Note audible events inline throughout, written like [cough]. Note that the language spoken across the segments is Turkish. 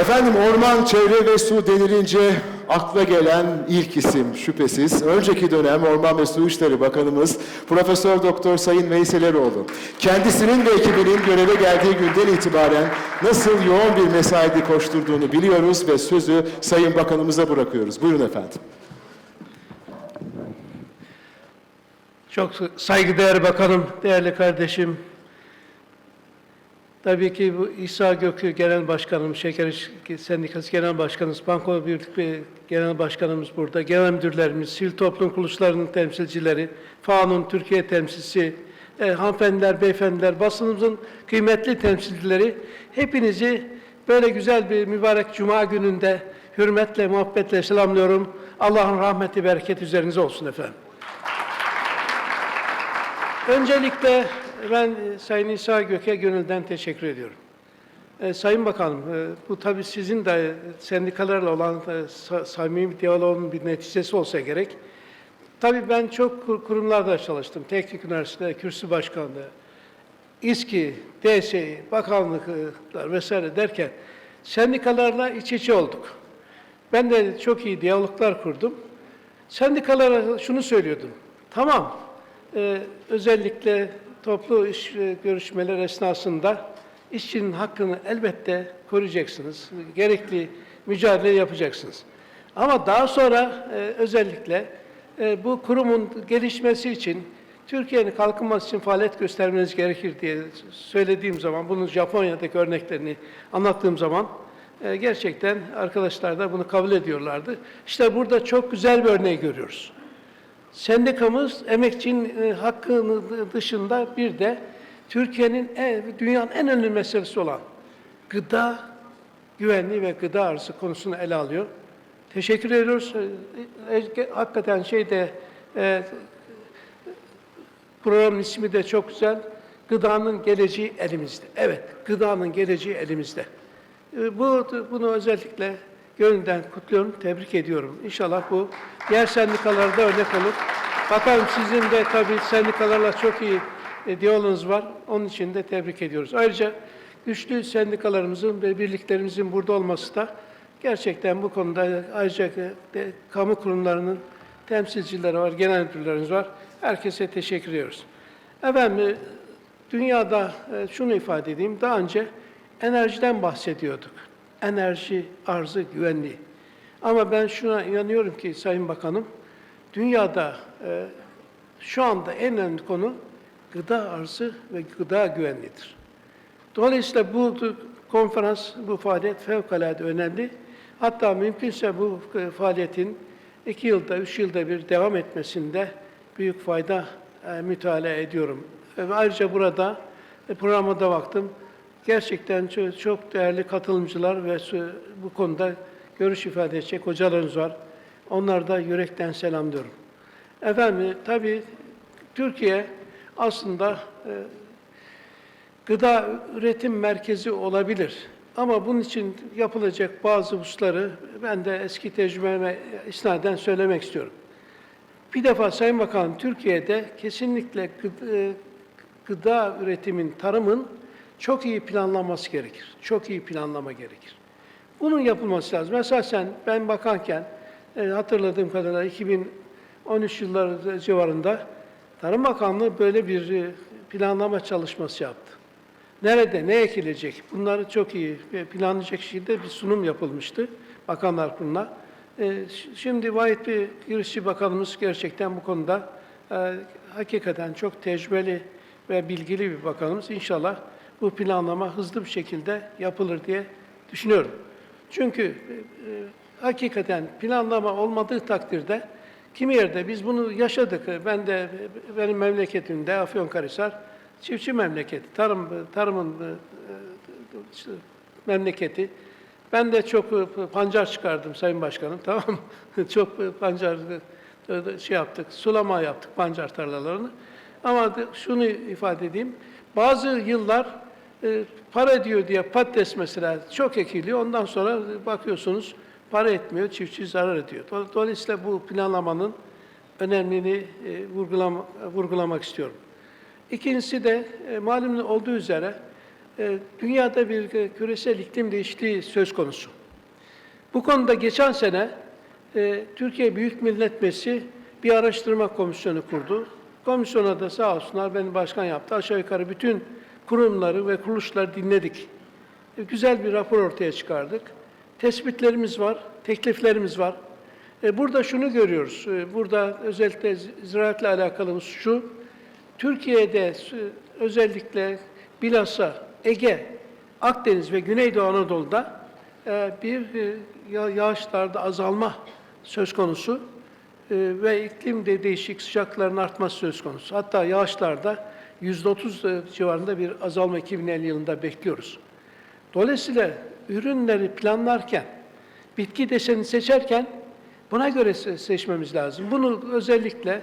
Efendim orman, çevre ve su denilince akla gelen ilk isim şüphesiz önceki dönem Orman ve Su İşleri Bakanımız Profesör Doktor Sayın Veysel Eroğlu. Kendisinin ve ekibinin göreve geldiği günden itibaren nasıl yoğun bir mesaide koşturduğunu biliyoruz ve sözü Sayın Bakanımıza bırakıyoruz. Buyurun efendim. Çok saygıdeğer bakanım, değerli kardeşim. Tabii ki bu İsa Gökü Genel Başkanım, Şeker İş Sendikası Genel Başkanımız, Banko Birlik Genel Başkanımız burada, genel müdürlerimiz, sivil toplum kuruluşlarının temsilcileri, FAO'nun Türkiye temsilcisi, e, hanımefendiler, beyefendiler, basınımızın kıymetli temsilcileri, hepinizi böyle güzel bir mübarek cuma gününde hürmetle, muhabbetle selamlıyorum. Allah'ın rahmeti, bereketi üzerinize olsun efendim. Öncelikle ben e, Sayın İsa Gök'e gönülden teşekkür ediyorum. E, Sayın Bakanım, e, bu tabii sizin de e, sendikalarla olan e, sa- samimi diyaloğun bir neticesi olsa gerek. Tabii ben çok kur- kurumlarda çalıştım. Teknik Üniversitede, kürsü başkanlığı, İSKİ, DSİ, bakanlıklar vesaire derken sendikalarla iç içe olduk. Ben de çok iyi diyaloglar kurdum. Sendikalara şunu söylüyordum. Tamam, e, özellikle toplu iş görüşmeler esnasında işçinin hakkını elbette koruyacaksınız. Gerekli mücadele yapacaksınız. Ama daha sonra e, özellikle e, bu kurumun gelişmesi için Türkiye'nin kalkınması için faaliyet göstermeniz gerekir diye söylediğim zaman, bunun Japonya'daki örneklerini anlattığım zaman e, gerçekten arkadaşlar da bunu kabul ediyorlardı. İşte burada çok güzel bir örneği görüyoruz. Sendikamız emekçinin e, hakkının dışında bir de Türkiye'nin, en- dünyanın en önemli meselesi olan gıda güvenliği ve gıda arzı konusunu ele alıyor. Teşekkür ediyoruz. E, e, Hakikaten şeyde e, Programın ismi de çok güzel. Gıdanın geleceği elimizde. Evet, gıdanın geleceği elimizde. Bu bunu özellikle gönülden kutluyorum, tebrik ediyorum. İnşallah bu diğer sendikalarda örnek olur. Bakalım sizin de tabii sendikalarla çok iyi e, diyaloğunuz var. Onun için de tebrik ediyoruz. Ayrıca güçlü sendikalarımızın ve birliklerimizin burada olması da gerçekten bu konuda ayrıca de, kamu kurumlarının temsilcileri var, genel müdürlerimiz var. Herkese teşekkür ediyoruz. Efendim, e, dünyada e, şunu ifade edeyim, daha önce enerjiden bahsediyorduk. Enerji arzı güvenliği. Ama ben şuna inanıyorum ki Sayın Bakanım, dünyada e, şu anda en önemli konu gıda arzı ve gıda güvenliğidir. Dolayısıyla bu konferans, bu faaliyet fevkalade önemli. Hatta mümkünse bu e, faaliyetin iki yılda, üç yılda bir devam etmesinde büyük fayda e, mütalaa ediyorum. E, ayrıca burada e, programa da baktım. Gerçekten çok, çok değerli katılımcılar ve bu konuda görüş ifade edecek hocalarınız var. Onları da yürekten selamlıyorum. Efendim tabii Türkiye aslında e, gıda üretim merkezi olabilir. Ama bunun için yapılacak bazı hususları ben de eski tecrübeme isnaden söylemek istiyorum. Bir defa Sayın Bakanım, Türkiye'de kesinlikle gıda, e, gıda üretimin, tarımın çok iyi planlanması gerekir. Çok iyi planlama gerekir. Bunun yapılması lazım. Mesela sen, ben bakanken e, hatırladığım kadarıyla 2013 yılları civarında Tarım Bakanlığı böyle bir e, planlama çalışması yaptı. Nerede, ne ekilecek? Bunları çok iyi e, planlayacak şekilde bir sunum yapılmıştı Bakanlar Kurulu'na. E, Şimdi Vahit bir girişçi bakanımız gerçekten bu konuda e, hakikaten çok tecrübeli ve bilgili bir bakanımız. İnşallah bu planlama hızlı bir şekilde yapılır diye düşünüyorum. Çünkü e, e, hakikaten planlama olmadığı takdirde kimi yerde biz bunu yaşadık. Ben de benim memleketimde Afyonkarahisar çiftçi memleketi, tarım tarımın e, memleketi. Ben de çok e, pancar çıkardım Sayın Başkanım, [laughs] tamam çok e, pancar şey yaptık, sulama yaptık pancar tarlalarını. Ama şunu ifade edeyim, bazı yıllar e, para ediyor diye patates mesela çok ekiliyor, ondan sonra bakıyorsunuz para etmiyor, çiftçi zarar ediyor. Do- Dolayısıyla bu planlamanın önemliliğini e, vurgulama, vurgulamak istiyorum. İkincisi de e, malum olduğu üzere e, dünyada bir e, küresel iklim değişikliği söz konusu. Bu konuda geçen sene e, Türkiye Büyük Millet Meclisi bir araştırma komisyonu kurdu. Komisyona da sağ olsunlar beni başkan yaptı. Aşağı yukarı bütün kurumları ve kuruluşları dinledik. E, güzel bir rapor ortaya çıkardık. Tespitlerimiz var, tekliflerimiz var. E, burada şunu görüyoruz. E, burada özellikle zi- ziraatle alakalı şu. Türkiye'de özellikle bilhassa Ege, Akdeniz ve Güneydoğu Anadolu'da bir ya- yağışlarda azalma söz konusu ve iklim de değişik sıcakların artması söz konusu. Hatta yağışlarda %30 civarında bir azalma 2050 yılında bekliyoruz. Dolayısıyla ürünleri planlarken, bitki deseni seçerken buna göre se- seçmemiz lazım. Bunu özellikle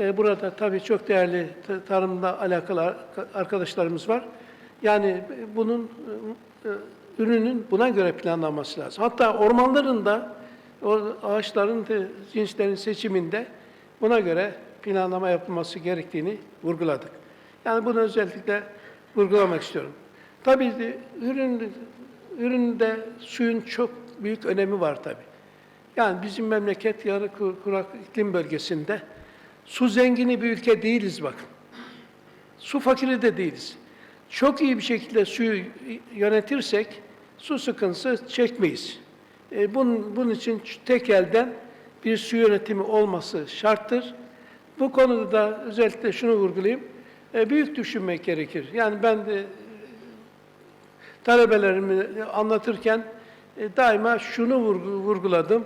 e, burada tabii çok değerli ta- tarımla alakalı ar- arkadaşlarımız var. Yani e, bunun e, e, ürünün buna göre planlanması lazım. Hatta ormanların da o ağaçların cinslerin seçiminde buna göre planlama yapılması gerektiğini vurguladık. Yani bunu özellikle vurgulamak istiyorum. Tabii ürün üründe suyun çok büyük önemi var tabii. Yani bizim memleket yarı kur- kurak iklim bölgesinde su zengini bir ülke değiliz bakın. Su fakiri de değiliz. Çok iyi bir şekilde suyu yönetirsek su sıkıntısı çekmeyiz. E, bunun, bunun için tek elden bir su yönetimi olması şarttır. Bu konuda da özellikle şunu vurgulayayım. E, büyük düşünmek gerekir. Yani ben de talebelerimi anlatırken e, daima şunu vurgu- vurguladım.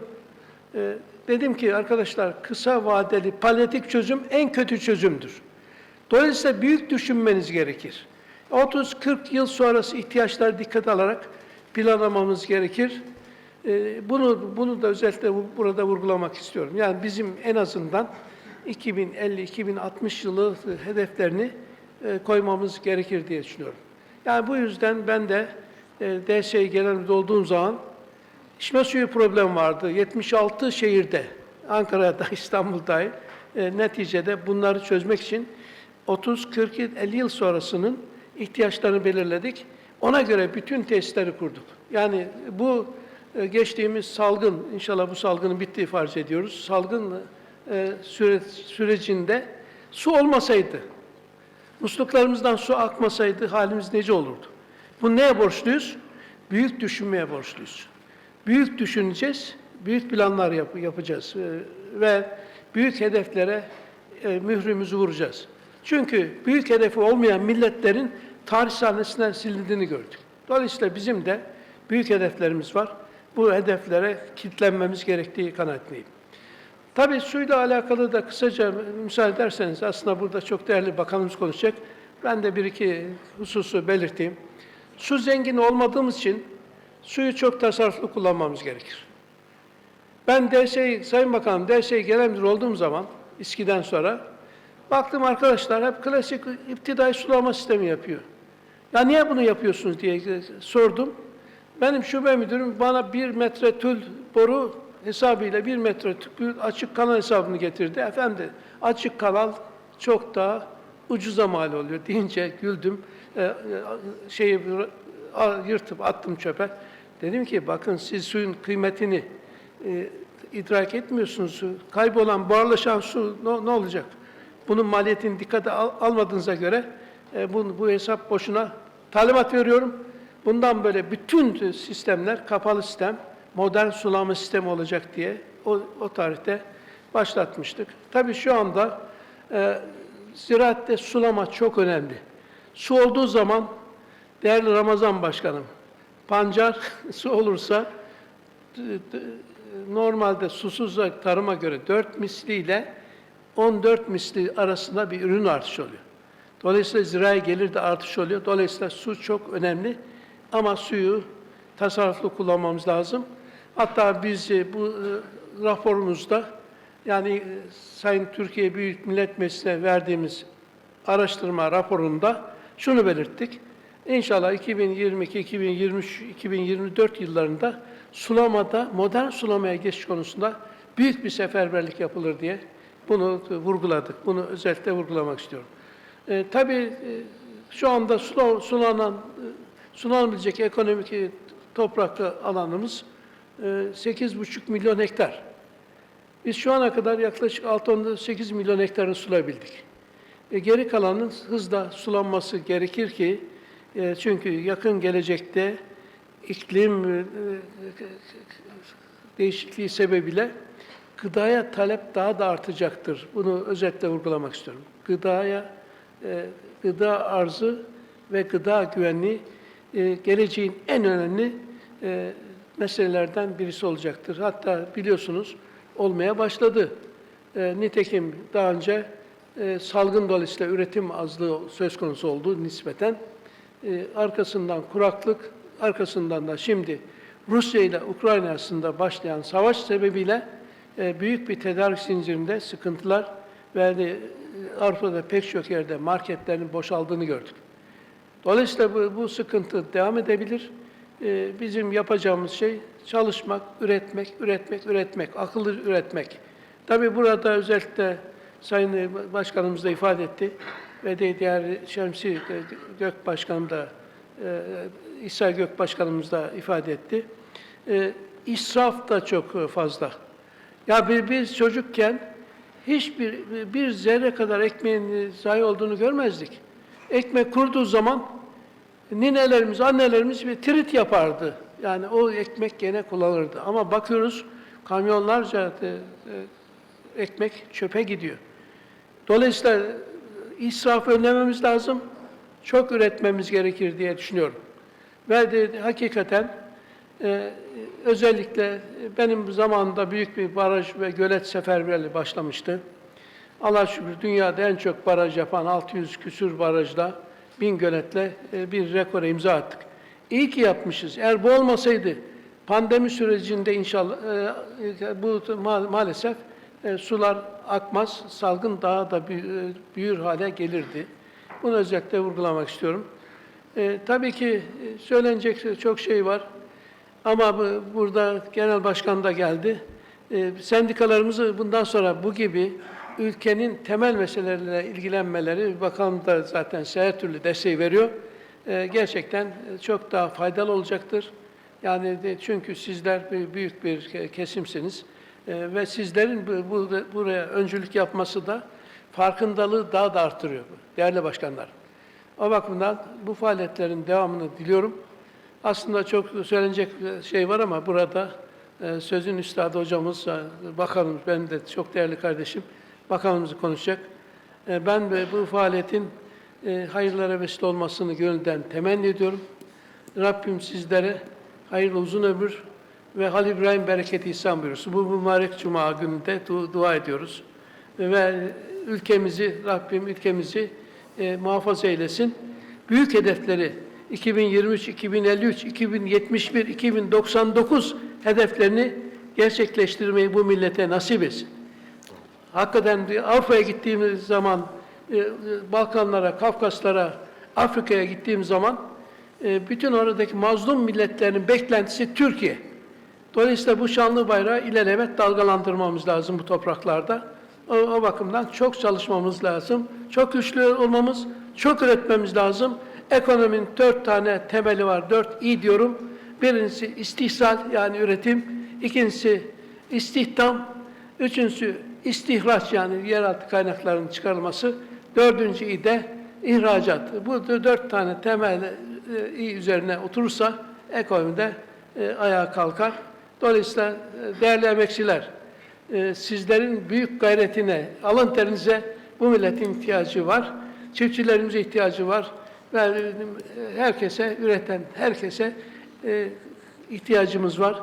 E, dedim ki arkadaşlar kısa vadeli palyatif çözüm en kötü çözümdür. Dolayısıyla büyük düşünmeniz gerekir. 30-40 yıl sonrası ihtiyaçları dikkate alarak planlamamız gerekir. E, bunu bunu da özellikle bu- burada vurgulamak istiyorum. Yani bizim en azından 2050-2060 yılı hedeflerini e, koymamız gerekir diye düşünüyorum. Yani bu yüzden ben de e, DSİ Genel Müdürü olduğum zaman içme suyu problemi vardı. 76 şehirde, Ankara'da, [laughs] İstanbul'da e, neticede bunları çözmek için 30, 40, 50 yıl sonrasının ihtiyaçlarını belirledik. Ona göre bütün tesisleri kurduk. Yani bu e, geçtiğimiz salgın, inşallah bu salgının bittiği farz ediyoruz. Salgın e, süre, sürecinde su olmasaydı, musluklarımızdan su akmasaydı halimiz nece olurdu? Bu neye borçluyuz? Büyük düşünmeye borçluyuz. Büyük düşüneceğiz, büyük planlar yap- yapacağız e, ve büyük hedeflere e, mührümüzü vuracağız. Çünkü büyük hedefi olmayan milletlerin tarih sahnesinden silindiğini gördük. Dolayısıyla bizim de büyük hedeflerimiz var. Bu hedeflere kilitlenmemiz gerektiği kanaatindeyim. Tabii suyla alakalı da kısaca müsaade ederseniz aslında burada çok değerli bakanımız konuşacak. Ben de bir iki hususu belirteyim. Su zengin olmadığımız için suyu çok tasarruflu kullanmamız gerekir. Ben DSİ, Sayın Bakanım, DSİ Genel Müdür olduğum zaman, İSKİ'den sonra, baktım arkadaşlar hep klasik iptidai sulama sistemi yapıyor. Ya niye bunu yapıyorsunuz diye sordum. Benim şube müdürüm bana bir metre tül boru hesabıyla bir metre açık kanal hesabını getirdi. Efendi açık kanal çok daha ucuza mal oluyor deyince güldüm. Ee, e, şeyi yırtıp attım çöpe. Dedim ki bakın siz suyun kıymetini e, idrak etmiyorsunuz. Kaybolan, buharlaşan su ne, ne olacak? Bunun maliyetini dikkate al- almadığınıza göre e, bu, bu hesap boşuna talimat veriyorum. Bundan böyle bütün sistemler kapalı sistem, modern sulama sistemi olacak diye o, o tarihte başlatmıştık. Tabii şu anda e, ziraatte sulama çok önemli. Su olduğu zaman değerli Ramazan Başkanım, pancar [laughs] su olursa normalde susuz tarıma göre 4 misliyle 14 misli arasında bir ürün artışı oluyor. Dolayısıyla zirai gelir de artış oluyor. Dolayısıyla su çok önemli ama suyu tasarruflu kullanmamız lazım. Hatta biz e, bu e, raporumuzda yani e, Sayın Türkiye Büyük Millet Meclisi'ne verdiğimiz araştırma raporunda şunu belirttik. İnşallah 2022, 2023, 2024 yıllarında sulamada, modern sulamaya geçiş konusunda büyük bir seferberlik yapılır diye bunu vurguladık. Bunu özellikle vurgulamak istiyorum. E, tabii Şu anda sula- sulanan, sulanabilecek ekonomik e, toprak alanımız 8,5 milyon hektar. Biz şu ana kadar yaklaşık 6-8 milyon hektarı sulabildik. E, geri kalanın hızla sulanması gerekir ki, e, çünkü yakın gelecekte iklim e, değişikliği sebebiyle gıdaya talep daha da artacaktır. Bunu özetle vurgulamak istiyorum. Gıdaya, e, gıda arzı ve gıda güvenliği e, geleceğin en önemli e, meselelerden birisi olacaktır. Hatta biliyorsunuz olmaya başladı. E, nitekim daha önce e, salgın dolayısıyla üretim azlığı söz konusu oldu nispeten. E, arkasından kuraklık, arkasından da şimdi Rusya ile Ukrayna arasında başlayan savaş sebebiyle e, büyük bir tedarik zincirinde sıkıntılar ve e, Avrupa'da pek çok yerde marketlerin boşaldığını gördük. Dolayısıyla bu, bu sıkıntı devam edebilir. E, bizim yapacağımız şey çalışmak, üretmek, üretmek, üretmek, akıllı üretmek. Tabii burada özellikle Sayın Başkanımız da ifade etti ve de diğer Şemsi Gök Başkanım da, e, İsa Gök Başkanımız da ifade etti. E, israf da çok fazla. Ya bi- biz çocukken hiçbir bir zerre kadar ekmeğin zayi olduğunu görmezdik. Ekmek kurduğu zaman ninelerimiz, annelerimiz bir trit yapardı. Yani o ekmek gene kullanılırdı. Ama bakıyoruz kamyonlarca e, e, ekmek çöpe gidiyor. Dolayısıyla israfı önlememiz lazım. Çok üretmemiz gerekir diye düşünüyorum. Ve de hakikaten e, özellikle benim zamanında büyük bir baraj ve gölet seferberliği başlamıştı. Allah şükür dünyada en çok baraj yapan 600 küsür barajla, bin göletle e, bir rekora imza attık. İyi ki yapmışız. Eğer bu olmasaydı pandemi sürecinde inşallah e, bu ma- maalesef e, sular akmaz, salgın daha da büyü- e, büyür hale gelirdi. Bunu özellikle vurgulamak istiyorum. E, tabii ki e, söylenecek çok şey var. Ama bu, burada genel başkan da geldi. E, sendikalarımızı bundan sonra bu gibi ülkenin temel meseleleriyle ilgilenmeleri, bakalım da zaten her türlü desteği veriyor. E, gerçekten çok daha faydalı olacaktır. Yani de, çünkü sizler bir- büyük bir ke- kesimsiniz E, ve sizlerin bu, bu- buraya öncülük yapması da farkındalığı daha da artırıyor değerli başkanlar. O bakımdan bu faaliyetlerin devamını diliyorum. Aslında çok söylenecek şey var ama burada e, sözün üstadı hocamız, e, bakanımız, benim de çok değerli kardeşim, bakanımız konuşacak. E, Ben bu faaliyetin e, hayırlara vesile olmasını gönülden temenni ediyorum. Rabbim sizlere hayırlı uzun ömür ve Halil İbrahim bereketi ihsan buyursun. Bu mübarek cuma gününde du- dua ediyoruz. Ve ülkemizi, Rabbim ülkemizi e, muhafaza eylesin. Büyük hedefleri 2023, 2053, 2071, 2099 hedeflerini gerçekleştirmeyi bu millete nasip etsin. Hakikaten Avrupa'ya gittiğimiz zaman, e, e, Balkanlara, Kafkaslara, Afrika'ya gittiğim zaman e, bütün oradaki mazlum milletlerin beklentisi Türkiye. Dolayısıyla bu şanlı bayrağı ilelebet dalgalandırmamız lazım bu topraklarda. O, o bakımdan çok çalışmamız lazım. Çok güçlü olmamız, çok üretmemiz lazım. Ekonominin dört tane temeli var. Dört iyi diyorum. Birincisi istihsal yani üretim. İkincisi istihdam. Üçüncüsü istihraç yani yeraltı kaynaklarının çıkarılması. Dördüncü iyi de ihracat. Bu dört tane temel e, iyi üzerine oturursa ekonomide e, ayağa kalkar. Dolayısıyla e, değerli emekçiler, e, sizlerin büyük gayretine, alın terinize bu milletin ihtiyacı var. Çiftçilerimize ihtiyacı var. Ve e, herkese, üreten herkese e, ihtiyacımız var.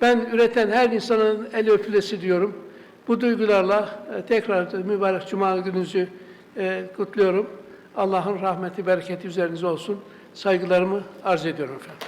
Ben üreten her insanın eli öpülesi diyorum. Bu duygularla e, tekrar mübarek Cuma gününüzü e, kutluyorum. Allah'ın rahmeti, bereketi üzerinize olsun. Saygılarımı arz ediyorum efendim.